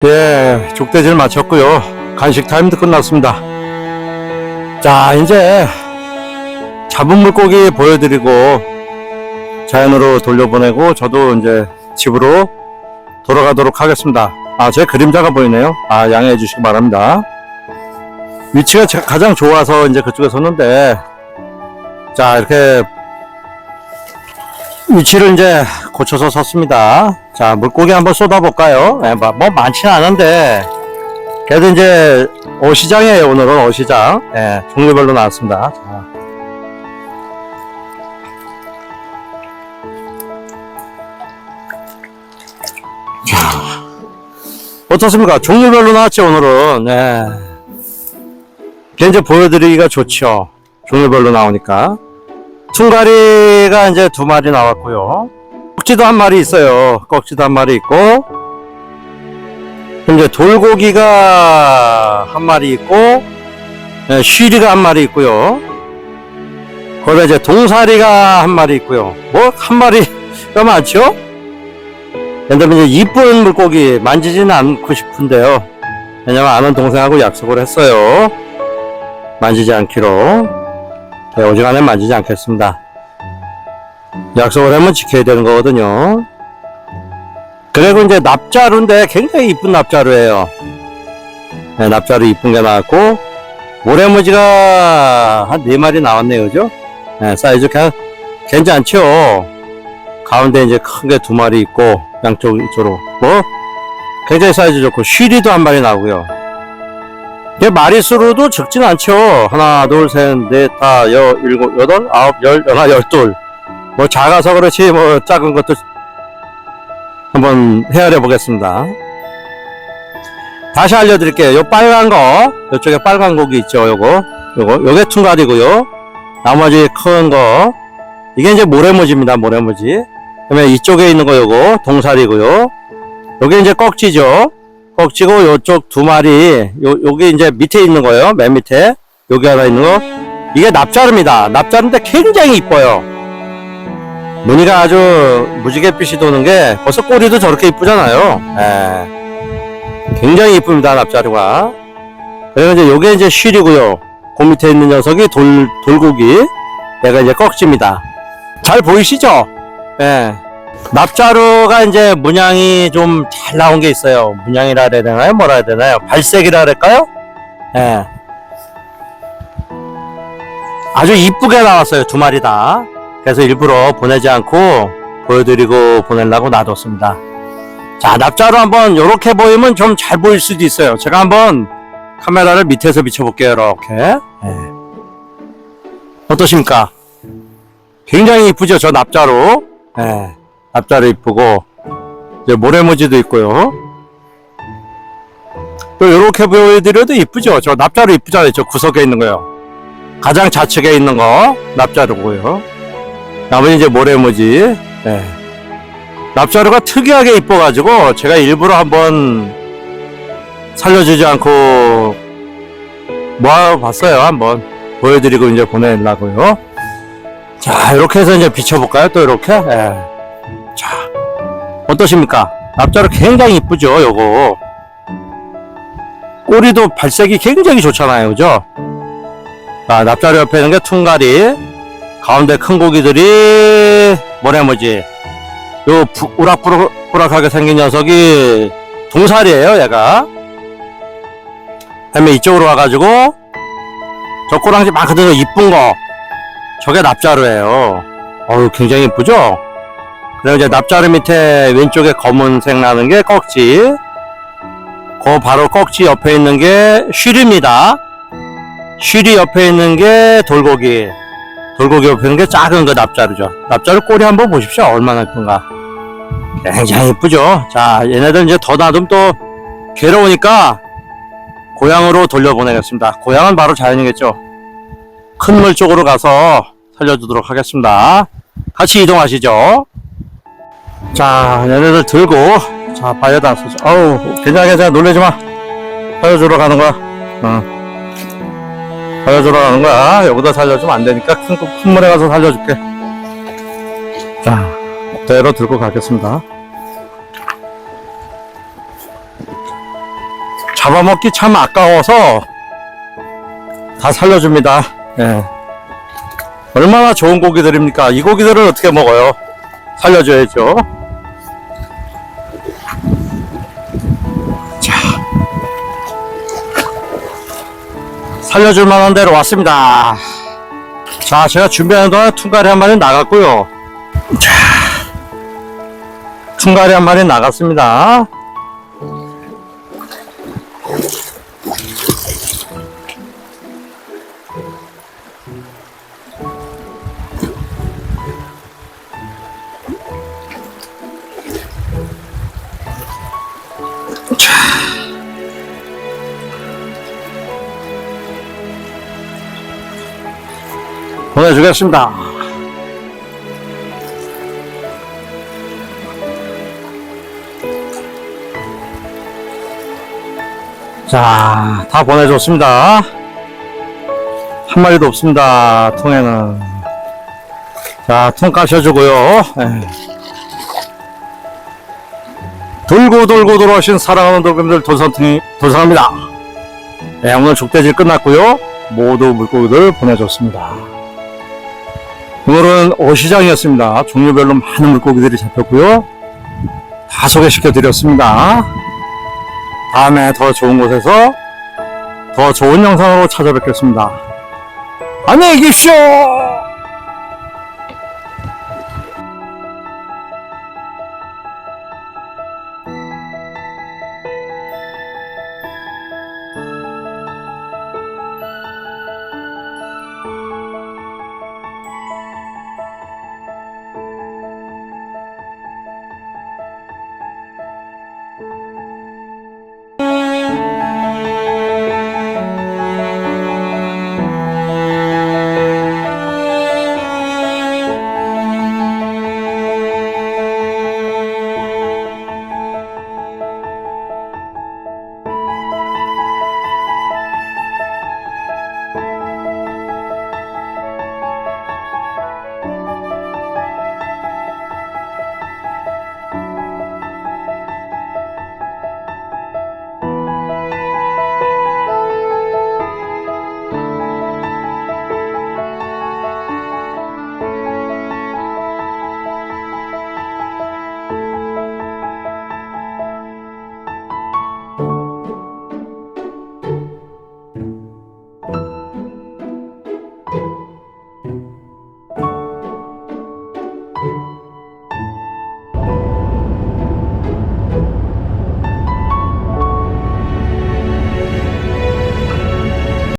네, 족대질 마쳤고요. 간식 타임도 끝났습니다. 자, 이제 잡은 물고기 보여드리고 자연으로 돌려보내고 저도 이제 집으로 돌아가도록 하겠습니다. 아, 제 그림자가 보이네요. 아, 양해해 주시기 바랍니다. 위치가 제- 가장 좋아서 이제 그쪽에 섰는데 자, 이렇게 위치를 이제 고쳐서 섰습니다. 자, 물고기 한번 쏟아볼까요? 예, 뭐, 뭐 많지는 않은데, 그래도 이제 어시장이에요, 오늘은 어시장. 예, 종류별로 나왔습니다. 자. 자, 어떻습니까? 종류별로 나왔죠, 오늘은. 예. 이게 이제 보여드리기가 좋죠. 종류별로 나오니까. 퉁가리가 이제 두 마리 나왔고요. 꺽지도 한 마리 있어요. 꺽지도 한 마리 있고, 이제 돌고기가 한 마리 있고, 예, 쉬리가 한 마리 있고요. 거기다 이제 동사리가 한 마리 있고요. 뭐, 한 마리가 많죠? 근데 이제 이쁜 물고기 만지지는 않고 싶은데요. 왜냐면 아는 동생하고 약속을 했어요. 만지지 않기로. 네, 오지간에 만지지 않겠습니다. 약속을 하면 지켜야 되는 거거든요. 그리고 이제 납자루인데 굉장히 이쁜 납자루예요. 네, 납자루 이쁜 게 나왔고 모래무지가 한 네 마리 나왔네요, 그죠? 네, 사이즈 그냥 괜찮죠. 가운데 이제 큰 게 두 마리 있고 양쪽 이쪽으로 뭐 굉장히 사이즈 좋고 쉬리도 한 마리 나오고요. 이게 마리수로도 적진 않죠. 하나, 둘, 셋, 넷, 다, 여, 일곱, 여덟, 아홉, 열, 열하, 열둘. 뭐 작아서 그렇지 뭐 작은 것도 한번 헤아려 보겠습니다. 다시 알려드릴게요. 요 빨간 거, 요쪽에 빨간 고기 있죠. 요거, 요거, 요게 퉁가리고요. 나머지 큰 거, 이게 이제 모래무지입니다. 모래무지. 그다음에 이쪽에 있는 거 요거 동살이고요. 요게 이제 꺽지죠. 꺽지고 요쪽 두 마리, 요 요게 이제 밑에 있는 거예요. 맨 밑에 여기 하나 있는 거. 이게 납자루입니다. 납자루인데 굉장히 이뻐요. 무늬가 아주 무지갯빛이 도는 게 벌써 꼬리도 저렇게 이쁘잖아요. 예. 굉장히 이쁩니다. 납자루가. 그리고 이제 요게 이제 쉬리고요. 그 밑에 있는 녀석이 돌 돌고기. 얘가 이제 꺽지입니다. 잘 보이시죠? 예. 납자루가 이제 문양이 좀 잘 나온 게 있어요. 문양이라 해야 되나요? 뭐라 해야 되나요? 발색이라 할까요? 예. 아주 이쁘게 나왔어요. 두 마리 다. 그래서 일부러 보내지 않고 보여드리고 보내려고 놔뒀습니다. 자, 납자루 한번 이렇게 보이면 좀 잘 보일 수도 있어요. 제가 한번 카메라를 밑에서 비춰볼게요. 이렇게. 예. 어떠십니까? 굉장히 이쁘죠? 저 납자루. 예. 납자루 이쁘고 이제 모래무지도 있고요. 또 이렇게 보여드려도 이쁘죠? 저 납자루 이쁘잖아요. 저 구석에 있는 거요. 가장 좌측에 있는 거 납자루고요. 나머지 이제 모래무지. 예. 납자루가 특이하게 이뻐가지고 제가 일부러 한번 살려주지 않고 모아봤어요. 한번 보여드리고 이제 보내려고요. 자, 이렇게 해서 이제 비춰볼까요? 또 이렇게. 예. 자, 어떠십니까? 납자루 굉장히 이쁘죠, 요거. 꼬리도 발색이 굉장히 좋잖아요, 그죠? 자, 납자루 옆에 있는 게 퉁가리. 가운데 큰 고기들이 모래무지. 요 부- 우락부락하게 생긴 녀석이 동살이에요, 얘가. 그다음에 이쪽으로 와가지고 저 꼬랑지 많거든요, 이쁜 거. 저게 납자루예요. 어우, 굉장히 이쁘죠? 그리고 이제 납자루 밑에 왼쪽에 검은색 나는 게 꺽지. 그 바로 꺽지 옆에 있는 게 쉬리입니다. 쉬리 옆에 있는 게 돌고기. 돌고기 옆에 있는 게 작은 거 납자루죠. 납자루 꼬리 한번 보십시오. 얼마나 이쁜가. 굉장히 이쁘죠. 자, 얘네들 이제 더 놔두면 또 괴로우니까 고향으로 돌려보내겠습니다. 고향은 바로 자연이겠죠. 큰 물 쪽으로 가서 살려주도록 하겠습니다. 같이 이동하시죠. 자, 얘네들 들고, 자, 바이어다 쏘죠. 어우, 괜찮아, 괜찮아. 놀래지 마. 살려주러 가는 거야. 응. 살려주러 가는 거야. 여기다 살려주면 안 되니까 큰, 큰 물에 가서 살려줄게. 자, 그대로 들고 가겠습니다. 잡아먹기 참 아까워서 다 살려줍니다. 예. 얼마나 좋은 고기들입니까? 이 고기들을 어떻게 먹어요? 살려줘야죠. 자. 살려줄 만한 데로 왔습니다. 자, 제가 준비하는 동안 퉁가리 한 마리 나갔고요. 자. 퉁가리 한 마리 나갔습니다. 보내주겠습니다. 자, 다 보내줬습니다. 한 마리도 없습니다. 통에는. 자, 통 까셔주고요. 예. 돌고 돌고 돌아오신 사랑하는 도금들 도산통이 도산합니다. 네, 오늘 족대질 끝났고요. 모두 물고기들 보내줬습니다. 오늘은 어시장이었습니다. 종류별로 많은 물고기들이 잡혔고요. 다 소개시켜 드렸습니다. 다음에 더 좋은 곳에서 더 좋은 영상으로 찾아뵙겠습니다. 안녕히 계십시오!